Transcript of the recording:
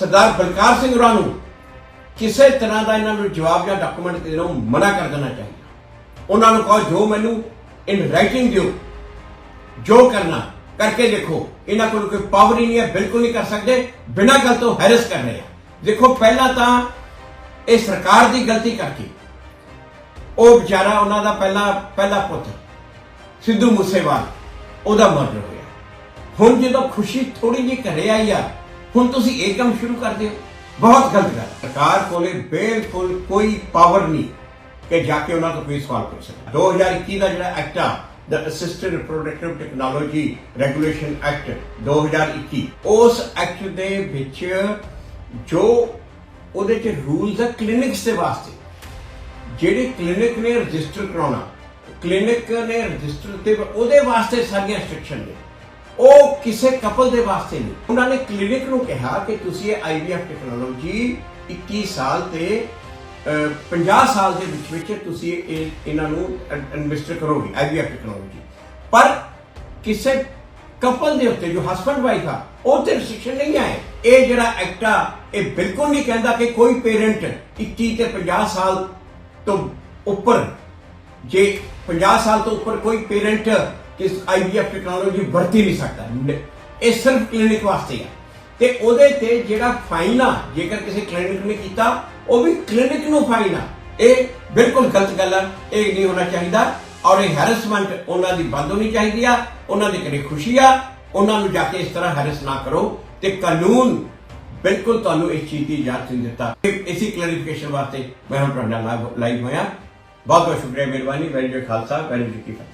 ਸਰਦਾਰ ਬਲਕਾਰ ਸਿੰਘ ਹੋਰਾਂ ਨੂੰ ਕਿਸੇ ਤਰ੍ਹਾਂ ਦਾ ਇਹਨਾਂ ਨੂੰ ਜਵਾਬ ਜਾਂ ਡਾਕੂਮੈਂਟ ਦੇਣੋਂ ਮਨਾ ਕਰ ਦੇਣਾ ਚਾਹੀਦਾ। ਉਹਨਾਂ ਨੂੰ ਕਹੋ, ਜੋ ਮੈਨੂੰ ਇਨ ਰਾਈਟਿੰਗ ਦਿਓ, ਜੋ ਕਰਨਾ, ਕਰਕੇ ਦੇਖੋ, ਇਹਨਾਂ ਕੋਲ ਕੋਈ ਪਾਵਰ ਹੀ ਨਹੀਂ ਹੈ, ਬਿਲਕੁਲ ਨਹੀਂ ਕਰ ਸਕਦੇ, ਬਿਨਾਂ ਗੱਲ ਤੋਂ ਹੈਰਸ ਕਰ ਰਹੇ ਆ। ਦੇਖੋ, ਪਹਿਲਾਂ ਤਾਂ ਇਹ ਸਰਕਾਰ ਦੀ ਗਲਤੀ ਕਰਕੇ ਉਹ ਵਿਚਾਰਾ, ਉਹਨਾਂ ਦਾ ਪਹਿਲਾ ਪਹਿਲਾ ਪੁੱਤ, ਸਿੱਧੂ ਮੂਸੇਵਾਲ, ਉਹਦਾ ਮਰਡਰ ਹੋਇਆ। ਹੁਣ ਜਦੋਂ ਖੁਸ਼ੀ ਥੋੜੀ ਜਿਹੀ ਘਰੇ ਆਈ ਆ ਹੁਣ ਤੁਸੀਂ ਇਹ ਕੰਮ ਸ਼ੁਰੂ ਕਰਦੇ ਹੋ। ਬਹੁਤ ਗਲਤ ਗੱਲ। ਸਰਕਾਰ ਕੋਲੇ ਬਿਲਕੁਲ ਕੋਈ ਪਾਵਰ ਨਹੀਂ ਕਿ ਜਾ ਕੇ ਉਹਨਾਂ ਤੋਂ ਕੋਈ ਸਵਾਲ ਪੁੱਛ ਸਕੇ। 2021 ਦਾ ਜਿਹੜਾ ਐਕਟ ਆ ਦਾ assisted reproductive technology regulation act 2021 ਉਸ ਐਕਟ ਦੇ ਵਿੱਚ ਜੋ ਉਹਦੇ ਚ ਰੂਲਸ ਆ ਕਲੀਨਿਕਸ ਦੇ ਵਾਸਤੇ, ਜਿਹੜੇ ਕਲੀਨਿਕ ਨੇ ਰਜਿਸਟਰ ਕਰਾਉਣਾ ਕਲੀਨਿਕ ਨੇ ਰਜਿਸਟਰ ਤੇ ਉਹਦੇ ਵਾਸਤੇ ਸਾਰੀਆਂ ਇੰਸਟਰਕਸ਼ਨ ਨੇ। ਉਹ ਕਿਸੇ ਕਪਲ ਦੇ ਵਾਸਤੇ ਨਹੀਂ। ਉਹਨਾਂ ਨੇ ਕਲੀਨਿਕ ਨੂੰ ਕਿਹਾ ਕਿ ਤੁਸੀਂ ਇਹ ਆਈਵੀਐਫ ਟੈਕਨੋਲੋਜੀ 21 ਸਾਲ ਤੇ 50 ਸਾਲ ਦੇ ਵਿੱਚ ਵਿੱਚ ਤੁਸੀਂ ਇਹ, ਇਹਨਾਂ ਨੂੰ ਇਨਵੈਸਟ ਕਰੋਗੇ ਆਈਵੀਐਫ ਟੈਕਨੋਲੋਜੀ ਪਰ ਕਿਸੇ ਕਪਲ ਦੇ ਉੱਤੇ ਜੋ ਹਸਬੰਡ ਵਾਈਫ ਆ, ਉਹ ਤੇ ਰਿਸਟ੍ਰਿਕਸ਼ਨ ਨਹੀਂ ਆਏ। ਇਹ ਜਿਹੜਾ ਐਕਟ ਆ, ਇਹ ਬਿਲਕੁਲ ਨਹੀਂ ਕਹਿੰਦਾ ਕਿ ਕੋਈ ਪੇਰੈਂਟ 21 ਤੇ 50 ਸਾਲ ਤੋਂ ਉੱਪਰ, ਜੇ 50 ਸਾਲ ਤੋਂ ਉੱਪਰ ਕੋਈ ਪੇਰੈਂਟ ਇਸ ਆਈਵੀਐਫ ਟੈਕਨੋਲੋਜੀ ਵਰਤੀ ਨਹੀਂ ਸਕਦਾ। ਇਹ ਸਿਰਫ ਕਲੀਨਿਕ ਵਾਸਤੇ ਆ। ਤੇ ਉਹਦੇ ਤੇ ਜਿਹੜਾ ਫਾਈਨ ਆ, ਜੇਕਰ ਕਿਸੇ ਕਲੀਨਿਕ ਨੇ ਕੀਤਾ, ਉਹ ਵੀ ਕਲੀਨਿਕ ਨੂੰ ਫਾਈਨ ਆ। ਇਹ ਬਿਲਕੁਲ ਗਲਤ ਗੱਲ ਆ, ਇਹ ਨਹੀਂ ਹੋਣਾ ਚਾਹੀਦਾ। ਔਰ ਇਹ ਹੈਰਸਮੈਂਟ ਉਹਨਾਂ ਦੀ ਬੰਦ ਹੋਣੀ ਚਾਹੀਦੀ ਆ, ਉਹਨਾਂ ਦੇ ਘਰੇ ਖੁਸ਼ੀ ਆ। ਉਹਨਾਂ ਨੂੰ ਜਾ ਕੇ ਇਸ ਤਰ੍ਹਾਂ ਹੈਰਸ ਨਾ ਕਰੋ। ਤੇ ਕਾਨੂੰਨ ਬਿਲਕੁਲ ਤੁਹਾਨੂੰ ਇਸ ਚੀਜ਼ ਦੀ ਇਜਾਜ਼ਤ ਨਹੀਂ ਦਿੱਤਾ। ਇਹ- ਕਲੈਰੀਫਿਕੇਸ਼ਨ ਵਾਸਤੇ ਮੈਂ ਹੁਣ ਤੁਹਾਡੇ ਲਾਈਵ ਹੋਇਆ। ਬਹੁਤ ਬਹੁਤ ਸ਼ੁਕਰੀਆ, ਮਿਹਰਬਾਨੀ, ਵੈਰੀ ਖਾਲਸਾ, ਵੈਰੀ ਜੀ